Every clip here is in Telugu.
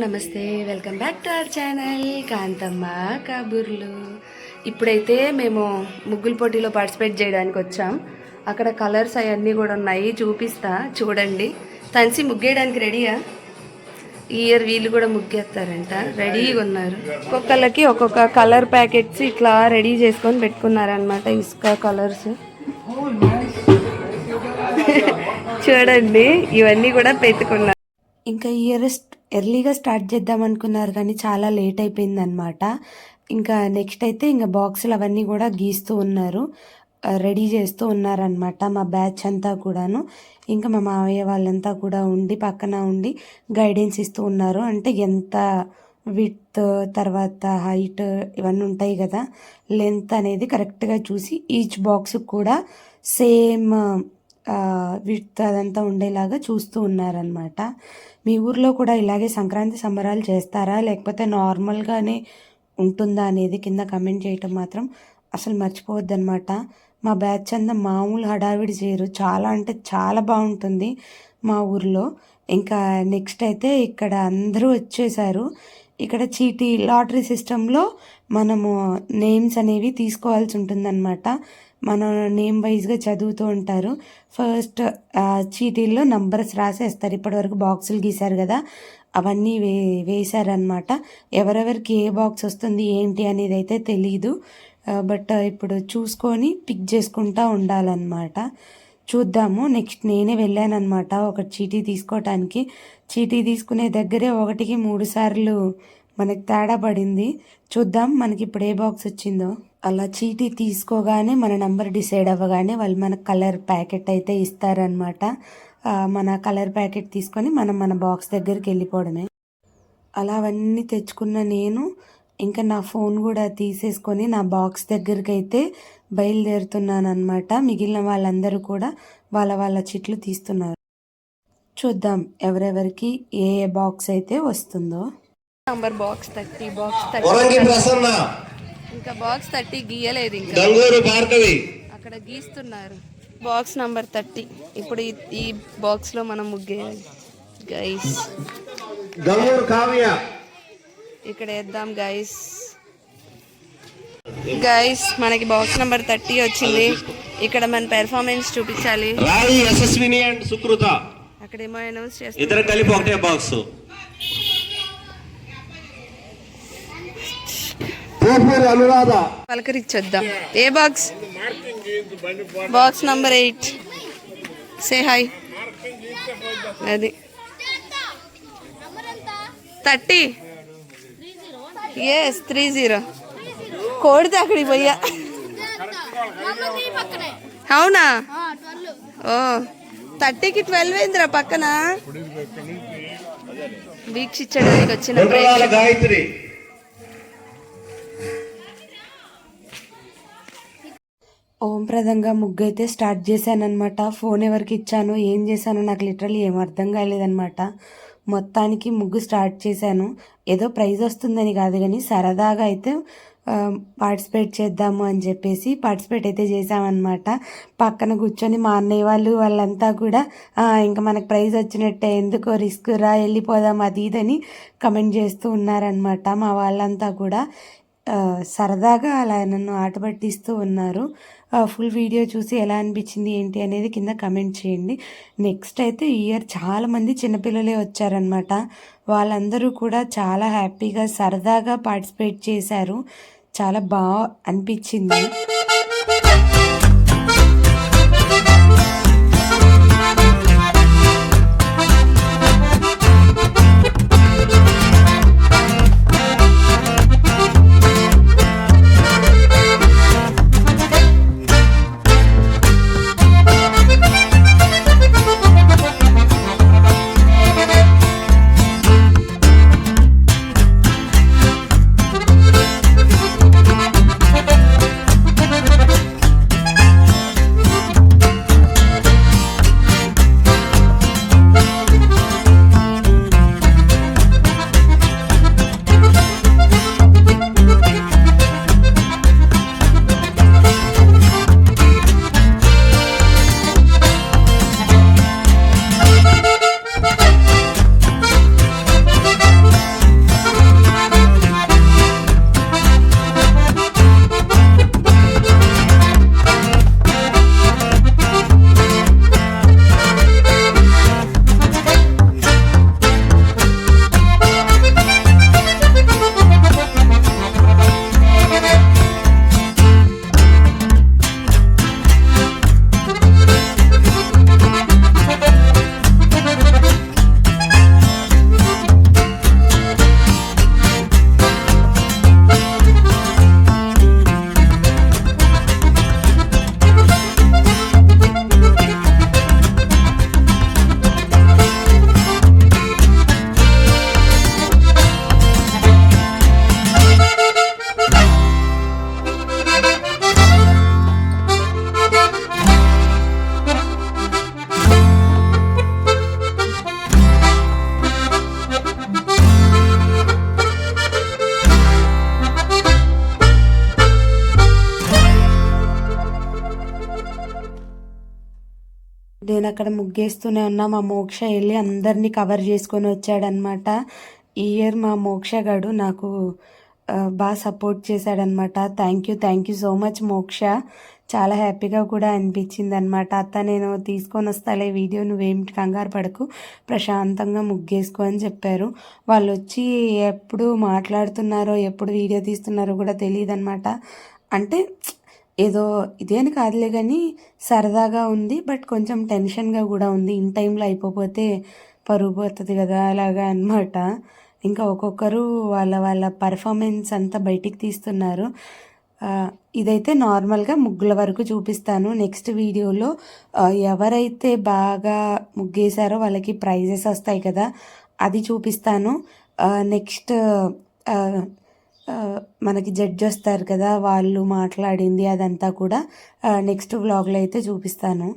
నమస్తే welcome back to our channel Kanthamma Kaburlu. ఇప్పుడైతే మేము ముగ్గుల పోటీలో పార్టిసిపేట్ చేయడానికి వచ్చాం. అక్కడ కలర్స్ అవన్నీ కూడా ఉన్నాయి చూపిస్తా చూడండి. తన్సి ముగ్గేయడానికి రెడీయా? ఈ ఇయర్ వీళ్ళు కూడా ముగ్గేస్తారంట రెడీగా ఉన్నారు. ఒక్కొక్కళ్ళకి ఒక్కొక్క కలర్ ప్యాకెట్స్ ఇట్లా రెడీ చేసుకొని పెట్టుకున్నారనమాట ఇసుక కలర్స్. చూడండి ఇవన్నీ కూడా పెట్టుకున్నారు. ఇంకా ఇయర్ ఎర్లీగా స్టార్ట్ చేద్దాం అనుకున్నారు కానీ చాలా లేట్ అయిపోయింది అనమాట ఇంకా నెక్స్ట్ అయితే ఇంకా బాక్సులు అవన్నీ కూడా గీస్తూ ఉన్నారు. రెడీ చేస్తూ ఉన్నారనమాట మా బ్యాచ్ అంతా కూడాను. ఇంకా మా మావయ్య వాళ్ళంతా కూడా ఉండి పక్కన ఉండి గైడెన్స్ ఇస్తూ ఉన్నారు. అంటే ఎంత విత్ తర్వాత హైట్ ఇవన్నీ ఉంటాయి కదా లెంత్ అనేది కరెక్ట్గా చూసి ఈచ్ బాక్స్ కూడా సేమ్ అదంతా ఉండేలాగా చూస్తూ ఉన్నారనమాట మీ ఊర్లో కూడా ఇలాగే సంక్రాంతి సంబరాలు చేస్తారా? లేకపోతే నార్మల్గానే ఉంటుందా అనేది కింద కమెంట్ చేయటం మాత్రం అసలు మర్చిపోవద్దనమాట మా బ్యాచ్ అంతా మామూలు హడావిడి చేయరు. చాలా అంటే చాలా బాగుంటుంది మా ఊర్లో. ఇంకా నెక్స్ట్ అయితే ఇక్కడ అందరూ వచ్చేసారు. ఇక్కడ చీటీ లాటరీ సిస్టంలో మనము నేమ్స్ అనేవి తీసుకోవాల్సి ఉంటుందన్నమాట. మన నేమ్ వైజ్గా చదువుతూ ఉంటారు. ఫస్ట్ చీటీల్లో నంబర్స్ రాసేస్తారు. ఇప్పటివరకు బాక్సులు గీశారు కదా. అవన్నీ వే వేశారనమాట ఎవరెవరికి ఏ బాక్స్ వస్తుంది ఏంటి అనేది అయితే తెలీదు. బట్ ఇప్పుడు చూసుకొని పిక్ చేసుకుంటా ఉండాలన్నమాట. చూద్దాము. నెక్స్ట్ నేనే వెళ్ళానమాట ఒక చీటీ తీసుకోవటానికి చీటీ తీసుకునే దగ్గరే ఒకటికి మూడు సార్లు మనకి తేడా పడింది. చూద్దాం మనకి ఇప్పుడు ఏ బాక్స్ వచ్చిందో. అలా చీటీ తీసుకోగానే మన నంబర్ డిసైడ్ అవ్వగానే వాళ్ళు మన కలర్ ప్యాకెట్ అయితే ఇస్తారనమాట మన కలర్ ప్యాకెట్ తీసుకొని మనం మన బాక్స్ దగ్గరికి వెళ్ళిపోవడమే. అలా అవన్నీ తెచ్చుకున్న నేను ఇంకా నా ఫోన్ కూడా తీసేసుకొని నా బాక్స్ దగ్గరికి అయితే బయలుదేరుతున్నాను అనమాట మిగిలిన వాళ్ళందరూ కూడా వాళ్ళ వాళ్ళ చిట్లు తీస్తున్నారు. చూద్దాం ఎవరెవరికి ఏ ఏ బాక్స్ అయితే వస్తుందో. Number box thirty box thirty Prasanna. ఇంకా బాక్స్ థర్టీ గీయలేదు ఇంకా. అక్కడ గీస్తున్నారు. Box number thirty. ఇప్పుడు ఈ- బాక్స్లో మనం ముగ్గేయాలి. గైస్ ఇక్కడ వేద్దాం గైస్ గైస్ మనకి బాక్స్ నంబర్ థర్టీ వచ్చింది. ఇక్కడ మన పెర్ఫార్మెన్స్ చూపించాలి. రాయి యశస్విని అండ్ సుకృత. అక్కడ ఏమో అనౌన్స్ చేస్తారు ఇద్దరు కలిపి ఒకటే బాక్స్. పూపూరి అనురాధ. పలకరించొద్దాం. ఏ box? Box number eight. Say hi. అది. థర్టీ. ఎస్ త్రీ జీరో కోడితే అక్కడికి పోయా. అవునా? ఓ. థర్టీకి ట్వెల్వ్ అయిందిరా పక్కన. వీక్షించడానికి వచ్చిన గుండ్రవాల ఓం ప్రదంగా ముగ్గు అయితే స్టార్ట్ చేశానమాట ఫోన్ ఎవరికి ఇచ్చాను ఏం చేశానో నాకు లిటరల్లీ ఏం అర్థం కాలేదనమాట మొత్తానికి ముగ్గు స్టార్ట్ చేశాను. ఏదో ప్రైజ్ వస్తుందని కాదు కానీ సరదాగా అయితే పార్టిసిపేట్ చేద్దాము అని చెప్పేసి పార్టిసిపేట్ అయితే చేసామన్నమాట పక్కన కూర్చొని మా అన్నయ్య వాళ్ళు వాళ్ళంతా కూడా ఇంకా మనకు ప్రైజ్ వచ్చినట్టే ఎందుకో రిస్క్ రా వెళ్ళిపోదాం అది ఇదని కమెంట్ చేస్తూ ఉన్నారనమాట మా వాళ్ళంతా కూడా. సరదాగా అలా నన్ను ఆట పట్టిస్తూ ఉన్నారు. ఫుల్ వీడియో చూసి ఎలా అనిపించింది ఏంటి అనేది కింద కమెంట్ చేయండి. నెక్స్ట్ అయితే ఇయర్ చాలామంది చిన్నపిల్లలే వచ్చారనమాట వాళ్ళందరూ కూడా చాలా హ్యాపీగా సరదాగా పార్టిసిపేట్ చేశారు. చాలా బాగా అనిపించింది. నేను అక్కడ ముగ్గేస్తూనే ఉన్నా. మా మోక్ష వెళ్ళి అందరినీ కవర్ చేసుకొని వచ్చాడనమాట ఈ ఇయర్ మా మోక్ష గడు నాకు బాగా సపోర్ట్ చేశాడనమాట thank you thank you so much Moksha. చాలా హ్యాపీగా కూడా అనిపించింది అనమాట అత్త నేను తీసుకొని వస్తాలే వీడియో నువ్వేమిటి కంగారు పడకు ప్రశాంతంగా ముగ్గేసుకో అని చెప్పారు. వాళ్ళు వచ్చి ఎప్పుడు మాట్లాడుతున్నారో ఎప్పుడు వీడియో తీస్తున్నారో కూడా తెలియదు అనమాట అంటే ఏదో ఇదే అని కాదులే కానీ సరదాగా ఉంది బట్ కొంచెం టెన్షన్గా కూడా ఉంది. ఇన్ టైంలో అయిపోతే పరుగు పోతుంది కదా అలాగా అన్నమాట. ఇంకా ఒక్కొక్కరు వాళ్ళ వాళ్ళ పర్ఫార్మెన్స్ అంతా బయటికి తీస్తున్నారు. ఇదైతే నార్మల్గా ముగ్గుల వరకు చూపిస్తాను. నెక్స్ట్ వీడియోలో ఎవరైతే బాగా ముగ్గేశారో వాళ్ళకి ప్రైజెస్ వస్తాయి కదా అది చూపిస్తాను. నెక్స్ట్ మనకి జడ్జ్ వస్తారు కదా వాళ్ళు మాట్లాడింది అదంతా కూడా నెక్స్ట్ వ్లాగ్లో అయితే చూపిస్తాను.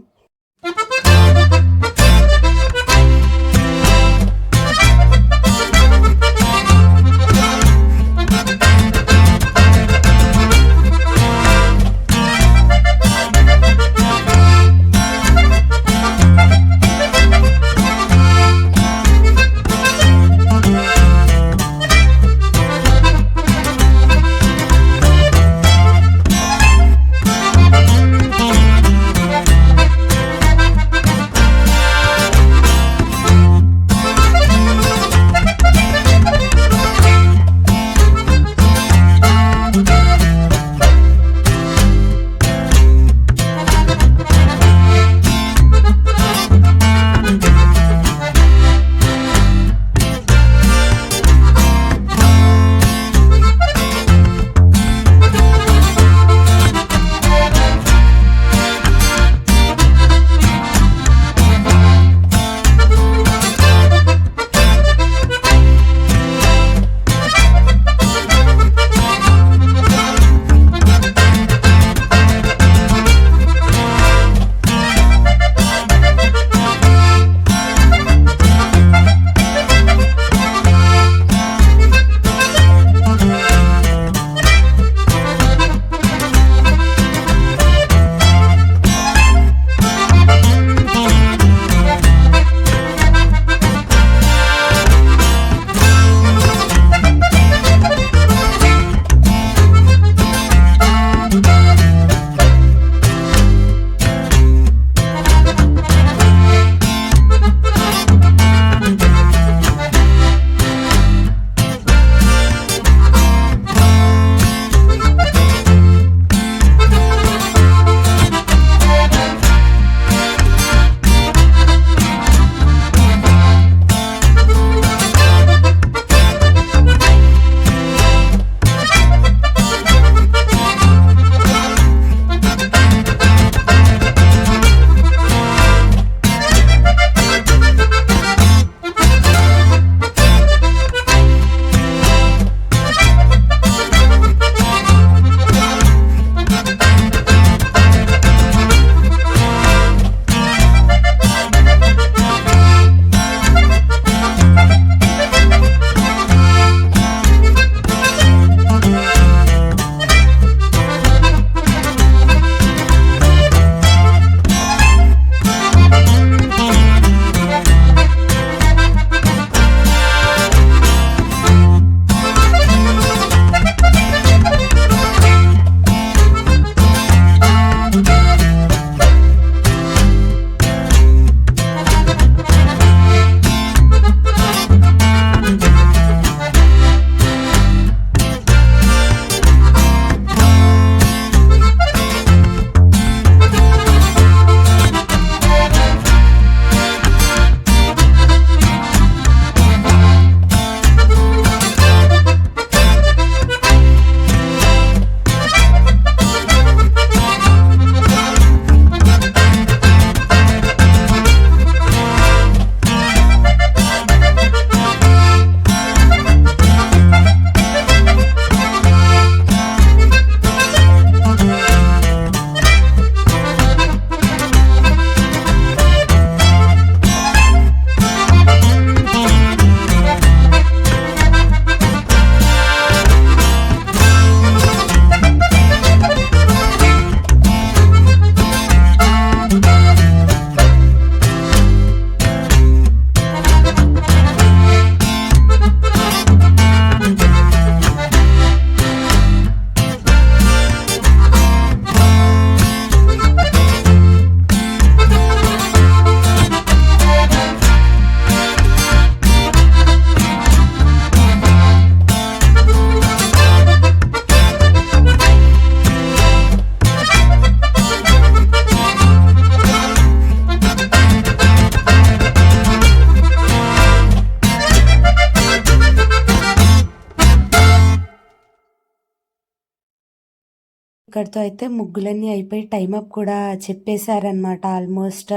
ఇక్కడితో అయితే ముగ్గులన్నీ అయిపోయి టైం అప్ కూడా చెప్పేశారనమాట ఆల్మోస్ట్.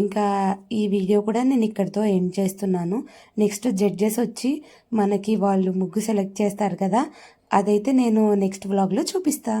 ఇంకా ఈ వీడియో కూడా నేను ఇక్కడితో ఎండ్ చేస్తున్నాను. నెక్స్ట్ జడ్జెస్ వచ్చి మనకి వాళ్ళు ముగ్గు సెలెక్ట్ చేస్తారు కదా అదైతే నేను నెక్స్ట్ వ్లాగ్లో చూపిస్తా.